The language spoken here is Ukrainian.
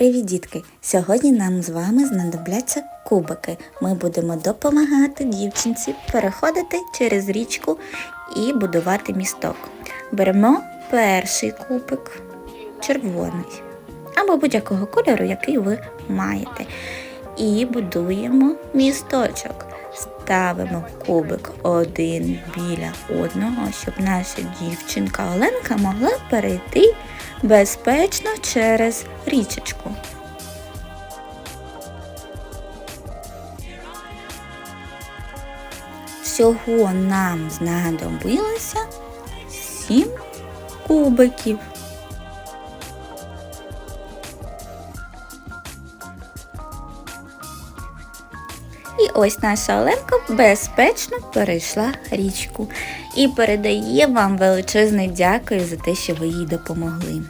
Привіт, дітки! Сьогодні нам з вами знадобляться кубики. Ми будемо допомагати дівчинці переходити через річку і будувати місток. Беремо перший кубик, червоний, або будь-якого кольору, який ви маєте. І будуємо місточок. Ставимо кубик один біля одного, щоб наша дівчинка Оленка могла перейти безпечно через річечку. Всього нам знадобилося сім кубиків. І ось наша Оленка безпечно перейшла річку і передає вам величезне дякую за те, що ви їй допомогли.